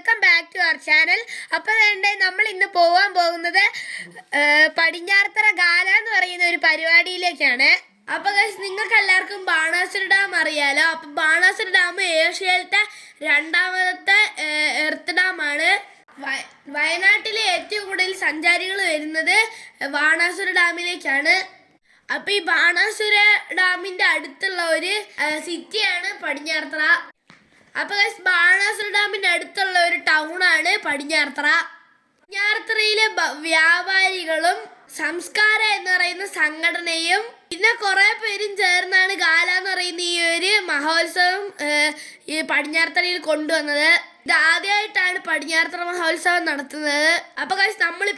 Welcome back to our channel. അപ്പോൾ വേണ്ടേ നമ്മൾ ഇന്ന് പോകാൻ പോകുന്നത് പടിഞ്ഞാർത്തറ ഗാല എന്ന് പറയുന്ന ഒരു പരിപാടിയിലേക്കാണ്. അപ്പൊ ഗൈസ് നിങ്ങൾക്ക് എല്ലാവർക്കും ബാണാസുര ഡാം അറിയാലോ? അപ്പൊ ബാണാസുര ഡാം ഏഷ്യയിലത്തെ രണ്ടാമത്തെ എർത്ത് ഡാമാണ്. വയനാട്ടിലെ ഏറ്റവും കൂടുതൽ സഞ്ചാരികൾ വരുന്നത് ബാണാസുര ഡാമിലേക്കാണ്. അപ്പൊ ഈ ബാണാസുര ഡാമിന്റെ അടുത്തുള്ള ഒരു സിറ്റിയാണ് പടിഞ്ഞാറത്തറ. അപ്പൊ ബാണാസുര ഡാമിന്റെ അടുത്തുള്ള ഒരു ടൗൺ ആണ് പടിഞ്ഞാർത്തറ പടിഞ്ഞാർത്തറയിലെ വ്യാപാരികളും സംസ്കാര എന്ന് പറയുന്ന സംഘടനയും പിന്നെ കുറെ പേരും ചേർന്നാണ് ഗാല എന്ന് പറയുന്ന ഈ ഒരു മഹോത്സവം ഈ പടിഞ്ഞാർത്തറയിൽ കൊണ്ടുവന്നത്. ഇത് ആദ്യമായിട്ടാണ് പടിഞ്ഞാർത്തറ മഹോത്സവം നടത്തുന്നത്. അപ്പൊ കാശ് നമ്മൾ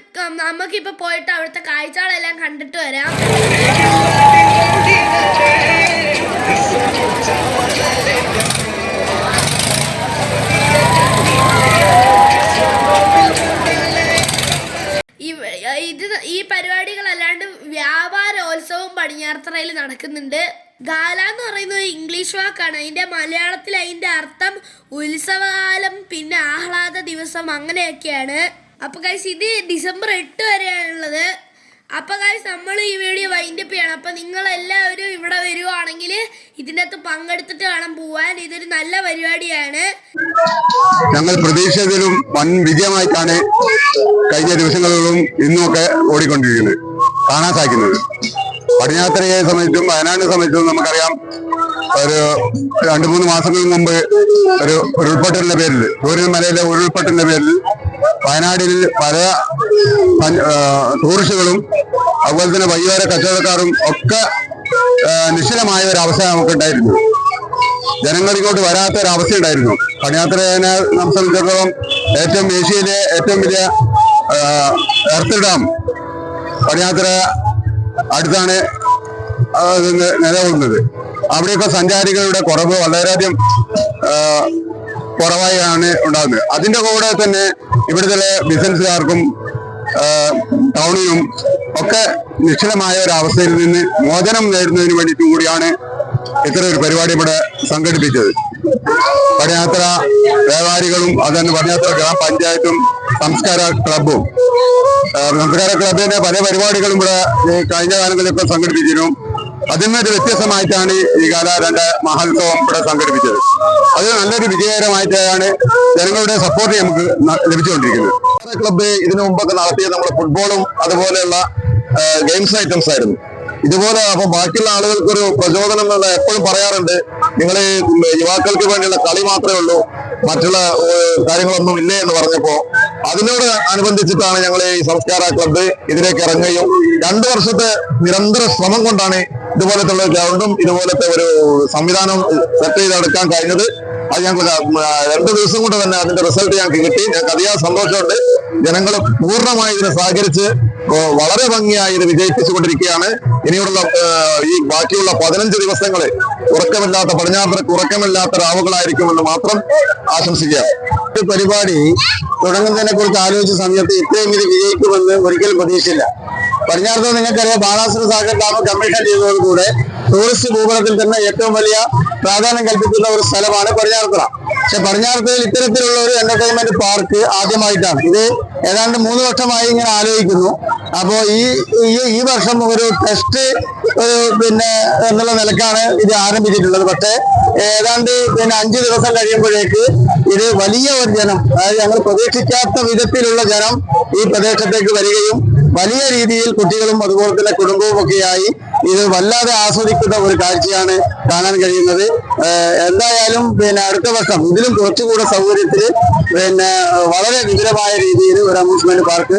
നമുക്കിപ്പോ പോയിട്ട് അവിടുത്തെ കാഴ്ചകളെല്ലാം കണ്ടിട്ട് വരാം. ഇത് ഈ പരിപാടികളല്ലാണ്ട് വ്യാപാരോത്സവം പടിഞ്ഞാറത്തറയിൽ നടക്കുന്നുണ്ട്. ഗാല എന്ന് പറയുന്നത് ഇംഗ്ലീഷ് വാക്കാണ്. അതിന്റെ മലയാളത്തിൽ അതിന്റെ അർത്ഥം ഉത്സവകാലം പിന്നെ ആഹ്ലാദ ദിവസം അങ്ങനെയൊക്കെയാണ്. അപ്പൊ ഗൈസ് ഇത് ഡിസംബർ എട്ട് വരെയാണുള്ളത് അപ്പൊ കാശ് നമ്മൾ ഈ വീഡിയോ വൈൻഡപ്പ് ചെയ്യണം. അപ്പൊ നിങ്ങൾ എല്ലാവരും ഇവിടെ വരുവാണെങ്കിൽ ഇതിന്റെ അകത്ത് പങ്കെടുത്തിട്ട് വേണം പോവാൻ. ഇതൊരു നല്ല പരിപാടിയാണ്. ഞങ്ങൾ പ്രതീക്ഷിച്ചതിലും വൻ വിജയമായിട്ടാണ് കഴിഞ്ഞ ദിവസങ്ങളിലും ഇന്നുമൊക്കെ ഓടിക്കൊണ്ടിരിക്കുന്നത്. കാണാൻ സാധിക്കുന്നത്. പടിഞ്ഞാത്തരയെ സംബന്ധിച്ചും വയനാടിനെ സംബന്ധിച്ചും നമുക്കറിയാം ഒരു രണ്ടു മൂന്ന് മാസങ്ങൾക്ക് മുമ്പ് ഒരു ഉരുൾപൊട്ടലിന്റെ പേരിൽ സൂര്യൻമലയിലെ ഉരുൾപൊട്ടലിന്റെ പേരിൽ വയനാടിൽ പല ടൂറിസ്റ്റുകളും അതുപോലെ തന്നെ വൈകുന്നേര കച്ചവടക്കാരും ഒക്കെ നിശ്ചലമായ ഒരു അവസ്ഥ നമുക്കുണ്ടായിരുന്നു ജനങ്ങൾ ഇങ്ങോട്ട് വരാത്ത ഒരു അവസ്ഥ ഉണ്ടായിരുന്നു. നമ്മെ സംബന്ധിച്ചിടത്തോളം ഏറ്റവും ഏഷ്യയിലെ ഏറ്റവും വലിയ എർത്ത് ഡാം പണിയാത്ര അടുത്താണ് നിലകൊള്ളുന്നത്. അവിടെയൊക്കെ സഞ്ചാരികളുടെ കുറവ് വളരെയധികം കുറവായാണ് ഉണ്ടാകുന്നത്. അതിന്റെ കൂടെ തന്നെ ഇവിടുത്തെ ബിസിനസ്സുകാർക്കും ടൗണിനും ഒക്കെ നിശ്ചലമായ ഒരു അവസ്ഥയിൽ നിന്ന് മോചനം നേടുന്നതിന് വേണ്ടിയിട്ടും കൂടിയാണ് ഇത്തരം ഒരു പരിപാടി ഇവിടെ സംഘടിപ്പിച്ചത്. പടയാത്ര വ്യാപാരികളും അതുതന്നെ പടയാത്ര ഗ്രാമപഞ്ചായത്തും സംസ്കാര ക്ലബും. സംസ്കാര ക്ലബിന്റെ പല പരിപാടികളും ഇവിടെ കഴിഞ്ഞ കാലങ്ങളിലൊക്കെ സംഘടിപ്പിച്ചിരുന്നു. അതിൽ നിന്നൊരു വ്യത്യസ്തമായിട്ടാണ് ഈ കാല മഹോത്സവം ഇവിടെ സംഘടിപ്പിച്ചത്. അത് നല്ലൊരു വിജയകരമായിട്ടാണ് ജനങ്ങളുടെ സപ്പോർട്ട് നമുക്ക് ലഭിച്ചുകൊണ്ടിരിക്കുന്നത്. ക്ലബ്ബ് ഇതിനു മുമ്പൊക്കെ നടത്തിയ നമ്മുടെ ഫുട്ബോളും അതുപോലെയുള്ള ഗെയിംസ് ഐറ്റംസ് ആയിരുന്നു. ഇതുപോലെ അപ്പൊ ബാക്കിയുള്ള ആളുകൾക്ക് ഒരു പ്രചോദനം എന്നുള്ള എപ്പോഴും പറയാറുണ്ട്. നിങ്ങൾ യുവാക്കൾക്ക് വേണ്ടിയുള്ള കളി മാത്രമേ ഉള്ളൂ. മറ്റുള്ള കാര്യങ്ങളൊന്നും ഇല്ലേ എന്ന് പറഞ്ഞപ്പോ അതിനോട് അനുബന്ധിച്ചിട്ടാണ് ഞങ്ങൾ ഈ സംസ്കാര ക്ലബ്ബ് ഇതിലേക്ക് ഇറങ്ങുകയും രണ്ടു വർഷത്തെ നിരന്തര ശ്രമം കൊണ്ടാണ് ഇതുപോലത്തെ ഗ്രൗണ്ടും ഇതുപോലത്തെ ഒരു സംവിധാനം സെറ്റ് ചെയ്തെടുക്കാൻ കഴിഞ്ഞത്. അത് ഞങ്ങൾക്ക് രണ്ടു ദിവസം കൊണ്ട് തന്നെ അതിന്റെ റിസൾട്ട് ഞങ്ങൾക്ക് കിട്ടി. ഞങ്ങൾക്ക് അധികം സന്തോഷമുണ്ട്. ജനങ്ങൾ പൂർണമായി ഇതിനെ സഹകരിച്ച് വളരെ ഭംഗിയായി ഇത് വിജയിപ്പിച്ചുകൊണ്ടിരിക്കുകയാണ്. ഇനിയുള്ള ഈ ബാക്കിയുള്ള പതിനഞ്ച് ദിവസങ്ങൾ ഉറക്കമില്ലാത്ത പടിഞ്ഞാറക്ക് ഉറക്കമില്ലാത്ത രാവുകളായിരിക്കുമെന്ന് മാത്രം ആശംസിക്കാം. ഈ പരിപാടി തുടങ്ങുന്നതിനെ കുറിച്ച് ആലോചിച്ച സമയത്ത് ഇത്രയും ഇത് വിജയിക്കുമെന്ന് ഒരിക്കലും പ്രതീക്ഷയില്ല പടിഞ്ഞാറത്ത് നിങ്ങൾക്കറിയാം ബാലാസുര സാഗർ ഡാം കമ്മീഷൻ ചെയ്തതോടുകൂടെ ടൂറിസ്റ്റ് ഭൂപടത്തിൽ തന്നെ ഏറ്റവും വലിയ പ്രാധാന്യം കൽപ്പിക്കുന്ന ഒരു സ്ഥലമാണ് പടിഞ്ഞാറത്തറ. പക്ഷെ പടിഞ്ഞാറത്തറയിൽ ഇത്തരത്തിലുള്ള ഒരു എന്റർടൈൻമെന്റ് പാർക്ക് ആദ്യമായിട്ടാണ്. ഇത് ഏതാണ്ട് മൂന്ന് വർഷമായി ഇങ്ങനെ ആലോചിക്കുന്നു. അപ്പോ ഈ ഈ- ഈ വർഷം ഒരു ടെസ്റ്റ് ഒരു പിന്നെ എന്നുള്ള നിലക്കാണ് ഇത് ആരംഭിച്ചിട്ടുള്ളത്. പക്ഷേ ഏതാണ്ട് പിന്നെ അഞ്ചു ദിവസം കഴിയുമ്പോഴേക്ക് ഇത് വലിയ ഒരു ജനം അതായത് ഞങ്ങൾ പ്രതീക്ഷിക്കാത്ത വിധത്തിലുള്ള ജനം ഈ പ്രദേശത്തേക്ക് വരികയും വലിയ രീതിയിൽ കുട്ടികളും അതുപോലെ തന്നെ കുടുംബവും ഒക്കെയായി ഇത് വല്ലാതെ ആസ്വദിക്കുന്ന ഒരു കാഴ്ചയാണ് കാണാൻ കഴിയുന്നത്. എന്തായാലും പിന്നെ അടുത്ത വർഷം ഇതിലും കുറച്ചുകൂടെ സൗകര്യത്തിൽ പിന്നെ വളരെ വിപുലമായ രീതിയിൽ ഒരു അമ്യൂസ്മെന്റ് പാർക്ക്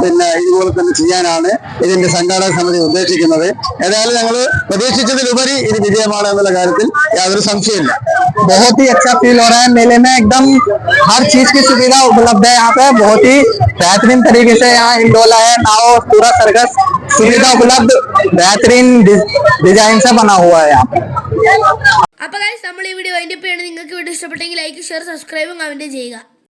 പിന്നെ ഇതുപോലെ തന്നെ ചെയ്യാനാണ് ഇതിന്റെ സംഘാടക സമിതി ഉദ്ദേശിക്കുന്നത് ഏതായാലും ഞങ്ങൾ പ്രതീക്ഷിച്ചതിലുപരി ഇത് വിജയമാണ് എന്നുള്ള കാര്യത്തിൽ യാതൊരു സംശയമില്ല बहुत ही अच्छा फील हो रहा है मेले में एकदम हर चीज की सुविधा उपलब्ध है यहाँ पे बहुत ही बेहतरीन तरीके से यहाँ इंडोला है नाव पूरा सर्कस सुविधा उपलब्ध बेहतरीन डि- डिजाइन से बना हुआ है यहाँ पे അപ്പൊ guys, നമ്മൾ ഈ വീഡിയോ വൈൻഡപ്പ് ചെയ്യണം നിങ്ങൾക്ക് വീഡിയോ ഇഷ്ടപ്പെട്ടെങ്കിൽ ലൈക്ക് ഷെയർ സബ്സ്ക്രൈബും കമന്റ് ചെയ്യുക